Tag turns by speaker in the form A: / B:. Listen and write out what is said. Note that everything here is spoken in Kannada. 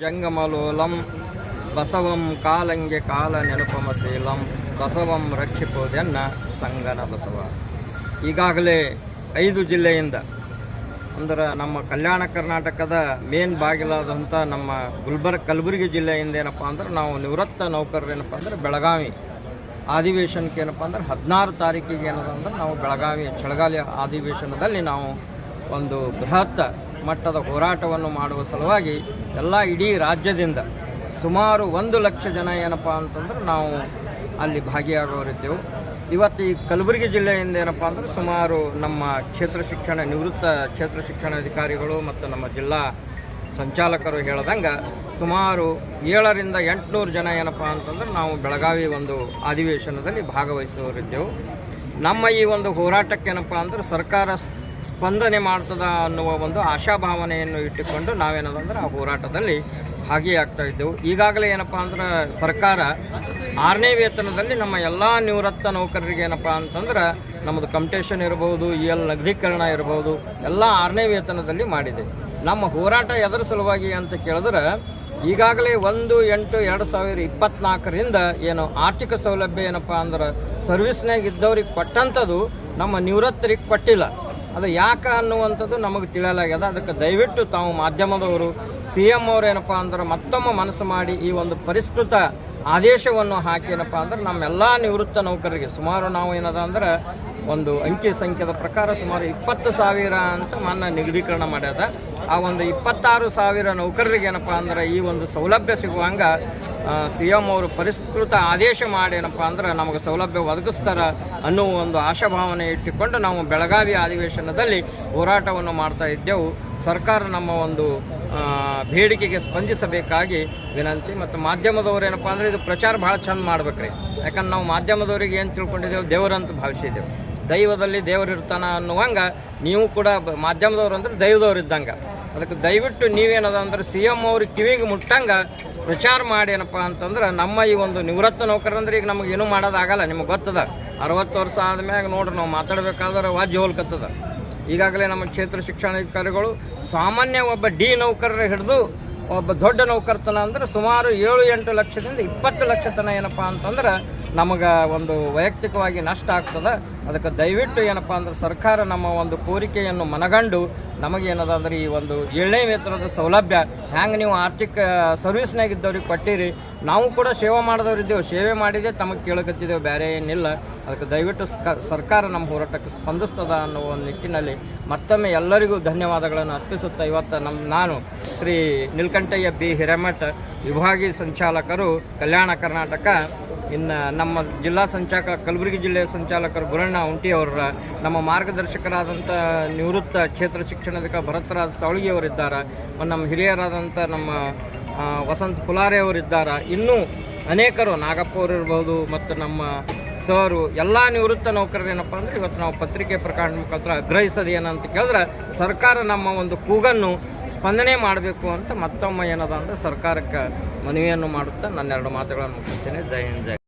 A: ಜಂಗಮಲೋಲಂ ಬಸವಂ ಕಾಲಂಗೆ ಕಾಲ ನೆನಪಮಶೀಲಂ ಬಸವಂ ರಕ್ಷಿಪೋದೆನ್ನ ಸಂಗನ ಬಸವ. ಈಗಾಗಲೇ ಐದು ಜಿಲ್ಲೆಯಿಂದ ಅಂದ್ರೆ ನಮ್ಮ ಕಲ್ಯಾಣ ಕರ್ನಾಟಕದ ಮೇನ್ ಬಾಗಿಲಾದಂಥ ನಮ್ಮ ಗುಲ್ಬರ್ಗ ಕಲಬುರಗಿ ಜಿಲ್ಲೆಯಿಂದ ಏನಪ್ಪ ಅಂದ್ರೆ ನಾವು ನಿವೃತ್ತ ನೌಕರರು ಏನಪ್ಪ ಅಂದ್ರೆ ಬೆಳಗಾವಿ. ಅಧಿವೇಶನಕ್ಕೆ ಏನಪ್ಪ ಅಂದ್ರೆ ಹದಿನಾರು ತಾರೀಕಿಗೆ ಏನದ ಅಂದ್ರೆ ನಾವು ಬೆಳಗಾವಿ, ಚಳಗಾಲಿ ಅಧಿವೇಶನದಲ್ಲಿ ನಾವು ಒಂದು ಬೃಹತ್ ಮಟ್ಟದ ಹೋರಾಟವನ್ನು ಮಾಡುವ ಸಲುವಾಗಿ ಎಲ್ಲ ಇಡೀ ರಾಜ್ಯದಿಂದ ಸುಮಾರು ಒಂದು ಲಕ್ಷ ಜನ ಏನಪ್ಪ ಅಂತಂದ್ರೆ ನಾವು ಅಲ್ಲಿ ಭಾಗಿಯಾಗೋರಿದ್ದೆವು. ಇವತ್ತು ಈ ಕಲಬುರಗಿ ಜಿಲ್ಲೆಯಿಂದ ಏನಪ್ಪ ಅಂದ್ರೆ ಸುಮಾರು ನಮ್ಮ ಕ್ಷೇತ್ರ ಶಿಕ್ಷಣ, ನಿವೃತ್ತ ಕ್ಷೇತ್ರ ಶಿಕ್ಷಣ ಅಧಿಕಾರಿಗಳು ಮತ್ತು ನಮ್ಮ ಜಿಲ್ಲಾ ಸಂಚಾಲಕರು ಹೇಳ್ದಂಗೆ ಸುಮಾರು ಏಳರಿಂದ ಎಂಟುನೂರು ಜನ ಏನಪ್ಪ ಅಂತಂದ್ರೆ ನಾವು ಬೆಳಗಾವಿ ಒಂದು ಅಧಿವೇಶನದಲ್ಲಿ ಭಾಗವಹಿಸುವರಿದ್ದೆವು ನಮ್ಮ ಈ ಒಂದು ಹೋರಾಟಕ್ಕೆ ಏನಪ್ಪ ಅಂದ್ರೆ ಸರ್ಕಾರ ಸ್ಪಂದನೆ ಮಾಡ್ತದ ಅನ್ನುವ ಒಂದು ಆಶಾಭಾವನೆಯನ್ನು ಇಟ್ಟುಕೊಂಡು ನಾವೇನದಂದ್ರೆ ಆ ಹೋರಾಟದಲ್ಲಿ ಭಾಗಿಯಾಗ್ತಾ ಇದ್ದೆವು. ಈಗಾಗಲೇ ಏನಪ್ಪ ಅಂದ್ರೆ ಸರ್ಕಾರ ಆರನೇ ವೇತನದಲ್ಲಿ ನಮ್ಮ ಎಲ್ಲ ನಿವೃತ್ತ ನೌಕರರಿಗೆ ಏನಪ್ಪ ಅಂತಂದ್ರೆ ನಮ್ಮದು ಕಂಪ್ಟೇಷನ್ ಇರಬಹುದು ಇ ಎಲ್ ನಗದೀಕರಣ ಇರಬಹುದು ಎಲ್ಲ ಆರನೇ ವೇತನದಲ್ಲಿ ಮಾಡಿದೆ. ನಮ್ಮ ಹೋರಾಟ ಎದರ ಸಲುವಾಗಿ ಅಂತ ಕೇಳಿದ್ರೆ ಈಗಾಗಲೇ ಒಂದು ಎಂಟು ಎರಡು ಸಾವಿರ ಇಪ್ಪತ್ನಾಲ್ಕರಿಂದ ಏನು ಆರ್ಥಿಕ ಸೌಲಭ್ಯ ಏನಪ್ಪ ಅಂದ್ರೆ ಸರ್ವಿಸ್ನಾಗ ಇದ್ದವ್ರಿಗೆ ಕೊಟ್ಟಂಥದ್ದು ನಮ್ಮ ನಿವೃತ್ತರಿಗೆ ಕೊಟ್ಟಿಲ್ಲ. ಅದು ಯಾಕೆ ಅನ್ನುವಂಥದ್ದು ನಮಗೆ ತಿಳಿಯಲಾಗ್ಯದ. ಅದಕ್ಕೆ ದಯವಿಟ್ಟು ತಾವು ಮಾಧ್ಯಮದವರು, ಸಿ ಎಂ ಅವ್ರು ಏನಪ್ಪ ಅಂದ್ರೆ ಮತ್ತೊಮ್ಮೆ ಮನಸ್ಸು ಮಾಡಿ ಈ ಒಂದು ಪರಿಷ್ಕೃತ ಆದೇಶವನ್ನು ಹಾಕಿ ಏನಪ್ಪ ಅಂದ್ರೆ ನಮ್ಮೆಲ್ಲ ನಿವೃತ್ತ ನೌಕರರಿಗೆ, ಸುಮಾರು ನಾವು ಏನದ ಅಂದ್ರೆ ಒಂದು ಅಂಕಿ ಸಂಖ್ಯೆದ ಪ್ರಕಾರ ಸುಮಾರು ಇಪ್ಪತ್ತು ಸಾವಿರ ಅಂತ ಮಾನ್ಯ ನಿಗದೀಕರಣ ಮಾಡ್ಯದ. ಆ ಒಂದು ಇಪ್ಪತ್ತಾರು ಸಾವಿರ ನೌಕರರಿಗೆ ಏನಪ್ಪ ಅಂದ್ರೆ ಈ ಒಂದು ಸೌಲಭ್ಯ ಸಿಗುವಂಗ ಸಿ ಎಂ ಅವರು ಪರಿಷ್ಕೃತ ಆದೇಶ ಮಾಡೇನಪ್ಪ ಅಂದ್ರೆ ನಮಗೆ ಸೌಲಭ್ಯ ಒದಗಿಸ್ತಾರ ಅನ್ನೋ ಒಂದು ಆಶಾಭಾವನೆ ಇಟ್ಟುಕೊಂಡು ನಾವು ಬೆಳಗಾವಿ ಅಧಿವೇಶನದಲ್ಲಿ ಹೋರಾಟವನ್ನು ಮಾಡ್ತಾ ಇದ್ದೆವು. ಸರ್ಕಾರ ನಮ್ಮ ಒಂದು ಬೇಡಿಕೆಗೆ ಸ್ಪಂದಿಸಬೇಕಾಗಿ ವಿನಂತಿ ಮತ್ತು ಮಾಧ್ಯಮದವ್ರು ಏನಪ್ಪ ಅಂದ್ರೆ ಇದು ಪ್ರಚಾರ ಭಾಳ ಚಂದ ಮಾಡ್ಬೇಕ್ರಿ. ಯಾಕಂದ್ರೆ ನಾವು ಮಾಧ್ಯಮದವರಿಗೆ ಏನು ತಿಳ್ಕೊಂಡಿದ್ದೇವೆ? ದೇವರಂತ ಭಾವಿಸಿದ್ದೇವೆ. ದೈವದಲ್ಲಿ ದೇವರಿರ್ತಾನ ಅನ್ನುವಂಗೆ ನೀವು ಕೂಡ ಮಾಧ್ಯಮದವ್ರು ಅಂದ್ರೆ ದೈವದವ್ರು ಇದ್ದಂಗೆ. ಅದಕ್ಕೆ ದಯವಿಟ್ಟು ನೀವೇನದ ಅಂದ್ರೆ ಸಿ ಎಂ ಅವ್ರಿಗೆ ಕಿವಿಗೆ ಮುಟ್ಟಂಗ ಪ್ರಚಾರ ಮಾಡಿ ಏನಪ್ಪ ಅಂತಂದ್ರೆ, ನಮ್ಮ ಈ ಒಂದು ನಿವೃತ್ತ ನೌಕರಂದ್ರೆ ಈಗ ನಮಗೆ ಏನೂ ಮಾಡೋದಾಗಲ್ಲ, ನಿಮಗೆ ಗೊತ್ತದ. ಅರವತ್ತು ವರ್ಷ ಆದ್ಮ್ಯಾಗ ನೋಡ್ರಿ, ನಾವು ಮಾತಾಡ್ಬೇಕಾದ್ರೆ ವಾಜ್ಯ ಹೋಲ್ಕತ್ತದ. ಈಗಾಗಲೇ ನಮ್ಮ ಕ್ಷೇತ್ರ ಶಿಕ್ಷಣಾಧಿಕಾರಿಗಳು ಸಾಮಾನ್ಯ ಒಬ್ಬ ಡಿ ನೌಕರರ ಹಿಡಿದು ಒಬ್ಬ ದೊಡ್ಡ ನೌಕರ್ತನ ಅಂದ್ರೆ ಸುಮಾರು ಏಳು ಎಂಟು ಲಕ್ಷದಿಂದ ಇಪ್ಪತ್ತು ಲಕ್ಷ ತನ ಏನಪ್ಪ ಅಂತಂದ್ರೆ ನಮಗೆ ಒಂದು ವೈಯಕ್ತಿಕವಾಗಿ ನಷ್ಟ ಆಗ್ತದೆ. ಅದಕ್ಕೆ ದಯವಿಟ್ಟು ಏನಪ್ಪ ಅಂದ್ರೆ ಸರ್ಕಾರ ನಮ್ಮ ಒಂದು ಕೋರಿಕೆಯನ್ನು ಮನಗಂಡು ನಮಗೇನದ ಅಂದ್ರೆ ಈ ಒಂದು ಏಳನೇ ವೇತನದ ಸೌಲಭ್ಯ ಹ್ಯಾಂಗೆ ನೀವು ಆರ್ಥಿಕ ಸರ್ವಿಸ್ನಾಗ ಇದ್ದವ್ರಿಗೆ ಕೊಟ್ಟಿರಿ, ನಾವು ಕೂಡ ಸೇವೆ ಮಾಡಿದವ್ರಿದ್ದೇವೆ ಸೇವೆ ಮಾಡಿದೆ ತಮಗೆ ಕೇಳಕತ್ತಿದ್ದೇವೆ ಬೇರೆ ಏನಿಲ್ಲ. ಅದಕ್ಕೆ ದಯವಿಟ್ಟು ಸರ್ಕಾರ ನಮ್ಮ ಹೋರಾಟಕ್ಕೆ ಸ್ಪಂದಿಸ್ತದ ಅನ್ನೋ ಒಂದು ನಿಟ್ಟಿನಲ್ಲಿ ಮತ್ತೊಮ್ಮೆ ಎಲ್ಲರಿಗೂ ಧನ್ಯವಾದಗಳನ್ನು ಅರ್ಪಿಸುತ್ತಾ ಇವತ್ತು ನಮ್ಮ ನಾನು ಶ್ರೀ ನಿಲ್ಕಂಠಯ್ಯ ಬಿ ಹಿರೇಮಠ ವಿಭಾಗೀಯ ಸಂಚಾಲಕರು, ಕಲ್ಯಾಣ ಕರ್ನಾಟಕ ಇನ್ನು ನಮ್ಮ ಜಿಲ್ಲಾ ಸಂಚಾಲಕ, ಕಲಬುರಗಿ ಜಿಲ್ಲೆಯ ಸಂಚಾಲಕರು ಗುರಣ್ಣ ಉಂಟಿ ಅವರ, ನಮ್ಮ ಮಾರ್ಗದರ್ಶಕರಾದಂಥ ನಿವೃತ್ತ ಕ್ಷೇತ್ರ ಶಿಕ್ಷಣಾಧಿಕಾರಿ ಭರತರಾಜ್ ಮತ್ತು ನಮ್ಮ ಹಿರಿಯರಾದಂಥ ನಮ್ಮ ವಸಂತ ಅವರಿದ್ದಾರೆ. ಇನ್ನೂ ಅನೇಕರು, ನಾಗಪ್ಪ ಅವರು ಇರ್ಬೋದು, ಮತ್ತು ನಮ್ಮ ಸರು, ಎಲ್ಲ ನಿವೃತ್ತ ನೌಕರರು ಏನಪ್ಪ ಅಂದ್ರೆ ಇವತ್ತು ನಾವು ಪತ್ರಿಕೆ ಪ್ರಕರಣ ಮುಖಾಂತರ ಆಗ್ರಹಿಸೋದು ಏನಂತ ಕೇಳಿದ್ರೆ, ಸರ್ಕಾರ ನಮ್ಮ ಒಂದು ಕೂಗನ್ನು ಸ್ಪಂದನೆ ಮಾಡಬೇಕು ಅಂತ ಮತ್ತೊಮ್ಮೆ ಏನದ ಅಂದರೆ ಸರ್ಕಾರಕ್ಕೆ ಮನವಿಯನ್ನು ಮಾಡುತ್ತಾ ನನ್ನೆರಡು ಮಾತುಗಳನ್ನು ಮುಗಿಸ್ತೇನೆ. ಜೈ ಹಿಂದ್, ಜೈ